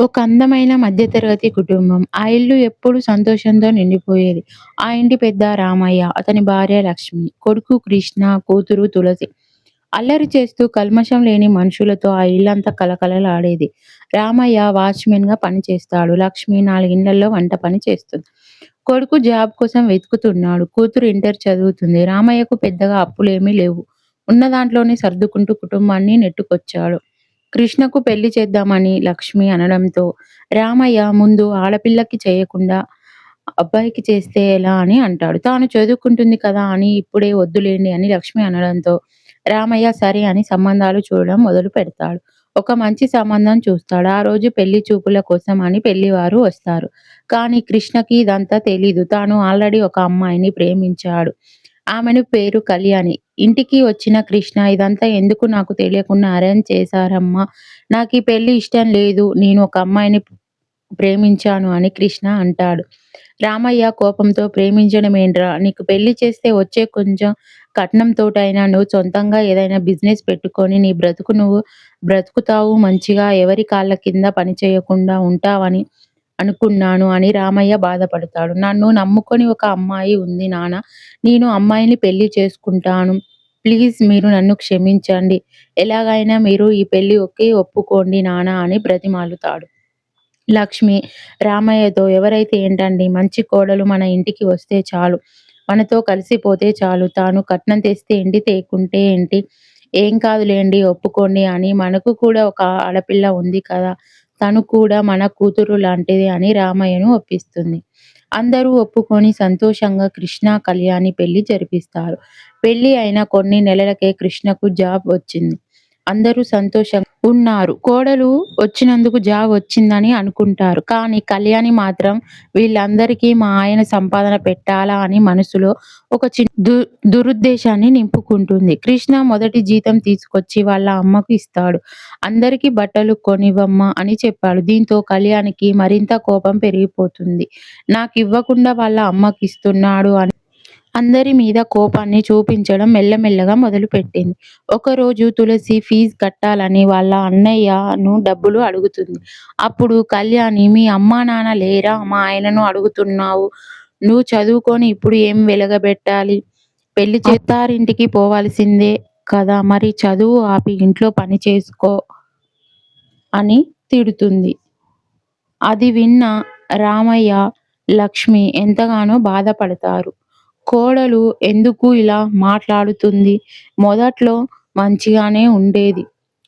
ఒక అందమైన మధ్యతరగతి కుటుంబం. ఆ ఇల్లు ఎప్పుడు సంతోషంతో నిండిపోయేది. ఆ ఇంటి పెద్ద రామయ్య, అతని భార్య లక్ష్మి, కొడుకు కృష్ణ, కూతురు తులసి. అల్లరి చేస్తూ కల్మషం లేని మనుషులతో ఆ ఇల్లంతా కలకలలాడేది రామయ్య వాచ్మెన్గా పనిచేస్తాడు. లక్ష్మి నాలుగిండ్లల్లో వంట పని చేస్తుంది. కొడుకు జాబ్ కోసం వెతుకుతున్నాడు. కూతురు ఇంటర్ చదువుతుంది. రామయ్యకు పెద్దగా అప్పులేమీ లేవు. ఉన్న దాంట్లోనే సర్దుకుంటూ కుటుంబాన్ని నెట్టుకొచ్చాడు. కృష్ణకు పెళ్ళి చేద్దామని లక్ష్మి అనడంతో రామయ్య ముందు ఆడపిల్లకి చేయకుండా అబ్బాయికి చేస్తే ఎలా అని అంటాడు. తాను చదువుకుంటుంది కదా అని ఇప్పుడే వద్దులేండి అని లక్ష్మి అనడంతో రామయ్య సరే అని సంబంధాలు చూడడం మొదలు పెడతాడు. ఒక మంచి సంబంధం చూస్తాడు. ఆ రోజు పెళ్ళి చూపుల కోసం అని పెళ్ళివారు వస్తారు. కానీ కృష్ణకి ఇదంతా తెలీదు. తాను ఆల్రెడీ ఒక అమ్మాయిని ప్రేమించాడు. ఆమెను పేరు కళ్యాణి. ఇంటికి వచ్చిన కృష్ణ ఇదంతా ఎందుకు నాకు తెలియకుండా అరేంజ్ చేశారమ్మా! నాకీ పెళ్ళి ఇష్టం లేదు. నేను ఒక అమ్మాయిని ప్రేమించాను అని కృష్ణ అంటాడు. రామయ్య కోపంతో ప్రేమించడమేంట్రా? నీకు పెళ్ళి చేస్తే వచ్చే కొంచెం కట్నంతోటైనా నువ్వు సొంతంగా ఏదైనా బిజినెస్ పెట్టుకొని నీ బ్రతుకు నువ్వు బ్రతుకుతావు మంచిగా ఎవరి కాళ్ళ కింద పని చేయకుండా ఉంటావని అనుకున్నాను అని రామయ్య బాధపడతాడు. నన్ను నమ్ముకొని ఒక అమ్మాయి ఉంది నాన్న. నేను అమ్మాయిని పెళ్ళి చేసుకుంటాను. ప్లీజ్ మీరు నన్ను క్షమించండి. ఎలాగైనా మీరు ఈ పెళ్ళి ఒకే ఒప్పుకోండి నాన్న అని బ్రతిమాలుతాడు. లక్ష్మి రామయ్యతో ఎవరైతే ఏంటండి మంచి కోడలు మన ఇంటికి వస్తే చాలు. మనతో కలిసిపోతే చాలు. తాను కట్నం తెస్తే ఏంటి తేకుంటే ఏంటి? ఏం కాదులేండి ఒప్పుకోండి అని మనకు కూడా ఒక ఆడపిల్ల ఉంది కదా! తను కూడా మన కూతురు లాంటిది అని రామయ్యను ఒప్పిస్తుంది. అందరూ ఒప్పుకొని సంతోషంగా కృష్ణ, కళ్యాణి పెళ్ళి జరిపిస్తారు. పెళ్ళి అయిన కొన్ని నెలలకే కృష్ణకు జాబ్ వచ్చింది. అందరూ సంతోషంగా ఉన్నారు. కోడలు వచ్చినందుకు జాబ్ వచ్చిందని అనుకుంటారు. కానీ కళ్యాణి మాత్రం వీళ్ళందరికీ మా ఆయన సంపాదన పెట్టాలా అని మనసులో ఒక చిన్న దురుద్దేశాన్ని నింపుకుంటుంది. కృష్ణ మొదటి జీతం తీసుకొచ్చి వాళ్ళ అమ్మకు ఇస్తాడు. అందరికీ బట్టలు కొనివ్వమ్మా అని చెప్పాడు. దీంతో కళ్యాణికి మరింత కోపం పెరిగిపోతుంది. నాకు ఇవ్వకుండా వాళ్ళ అమ్మకి ఇస్తున్నాడు అని అందరి మీద కోపాన్ని చూపించడం మెల్లమెల్లగా మొదలుపెట్టింది. ఒకరోజు తులసి ఫీజు కట్టాలని వాళ్ళ అన్నయ్యను డబ్బులు అడుగుతుంది. అప్పుడు కళ్యాణి మీ అమ్మానాన్న లేరా మా ఆయనను అడుగుతున్నావు? నువ్వు చదువుకొని ఇప్పుడు ఏం వెలగబెట్టాలి? పెళ్ళి చేస్తే అత్తారింటికి పోవాల్సిందే కదా మరి చదువు ఆపి ఇంట్లో పని చేసుకో అని తిడుతుంది. అది విన్న రామయ్య, లక్ష్మి ఎంతగానో బాధపడతారు. కోడలు ఎందుకు ఇలా మాట్లాడుతుంది? మొదట్లో మంచిగానే ఉండేది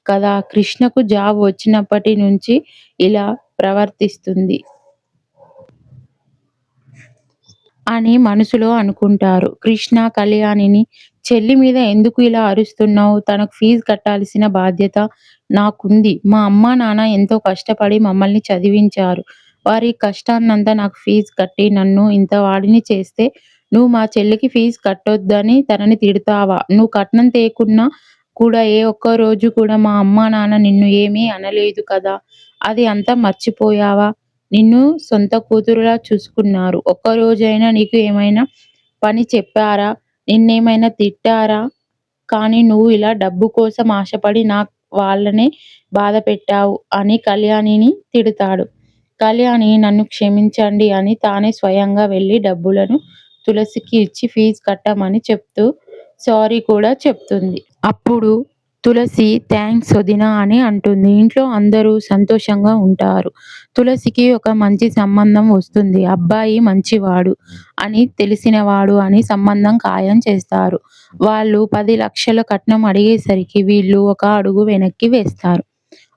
కదా కృష్ణకు జాబ్ వచ్చినప్పటి నుంచి ఇలా ప్రవర్తిస్తుంది. అని మనసులో అనుకుంటారు. కృష్ణ కళ్యాణిని చెల్లి మీద ఎందుకు ఇలా అరుస్తున్నావు తనకు ఫీజు కట్టాల్సిన బాధ్యత నాకుంది. మా అమ్మా నాన్న ఎంతో కష్టపడి మమ్మల్ని చదివించారు. వారి కష్టాన్నంతా నాకు ఫీజు కట్టి నన్ను ఇంత వాడిని చేస్తే నువ్వు మా చెల్లికి ఫీజు కట్టొద్దని తనని తిడతావా? నువ్వు కట్నం తేకున్నా కూడా ఏ ఒక్క రోజు కూడా మా అమ్మా నాన్న నిన్ను ఏమీ అనలేదు కదా! అది అంతా మర్చిపోయావా? నిన్ను సొంత కూతురులా చూసుకున్నారు. ఒక్కరోజైనా నీకు ఏమైనా పని చెప్పారా? నిన్నేమైనా తిట్టారా? కానీ నువ్వు ఇలా డబ్బు కోసం ఆశపడి నా వాళ్ళనే బాధపెట్టావు అని కళ్యాణిని తిడతాడు. కళ్యాణి నన్ను క్షమించండి అని తానే స్వయంగా వెళ్ళి డబ్బులను తులసికి ఇచ్చి ఫీజు కట్టమని చెప్తూ సారీ కూడా చెప్తుంది. అప్పుడు తులసి థ్యాంక్స్ వదినా అని అంటుంది. ఇంట్లో అందరూ సంతోషంగా ఉంటారు. తులసికి ఒక మంచి సంబంధం వస్తుంది. అబ్బాయి మంచివాడు అని తెలిసినవాడు అని సంబంధం ఖాయం చేస్తారు. వాళ్ళు పది లక్షల కట్నం అడిగేసరికి వీళ్ళు ఒక అడుగు వెనక్కి వేస్తారు.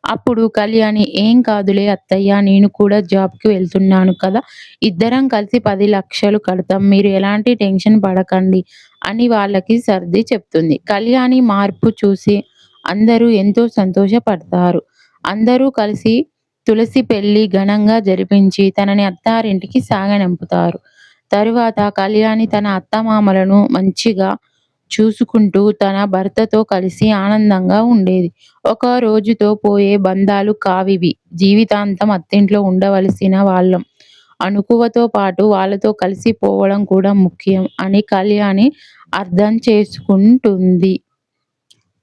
అప్పుడు కళ్యాణి ఏం కాదులే అత్తయ్యా నేను కూడా జాబ్కి వెళ్తున్నాను కదా! ఇద్దరం కలిసి పది లక్షలు కడతాం. మీరు ఎలాంటి టెన్షన్ పడకండి అని వాళ్ళకి సర్ది చెప్తుంది. కళ్యాణి మార్పు చూసి అందరూ ఎంతో సంతోషపడతారు. అందరూ కలిసి తులసి పెళ్ళి ఘనంగా జరిపించి తనని అత్తారింటికి సాగనంపుతారు. తరువాత కళ్యాణి తన అత్తమామలను మంచిగా చూసుకుంటూ తన భర్తతో కలిసి ఆనందంగా ఉండేది. ఒక రోజుతో పోయే బంధాలు కావివి. జీవితాంతం అత్తింట్లో ఉండవలసిన వాళ్ళం. అనుకువతో పాటు వాళ్ళతో కలిసి పోవడం కూడా ముఖ్యం అని కళ్యాణి అర్థం చేసుకుంటుంది.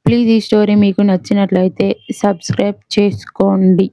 ప్లీజ్ ఈ స్టోరీ మీకు నచ్చినట్లయితే సబ్స్క్రైబ్ చేసుకోండి.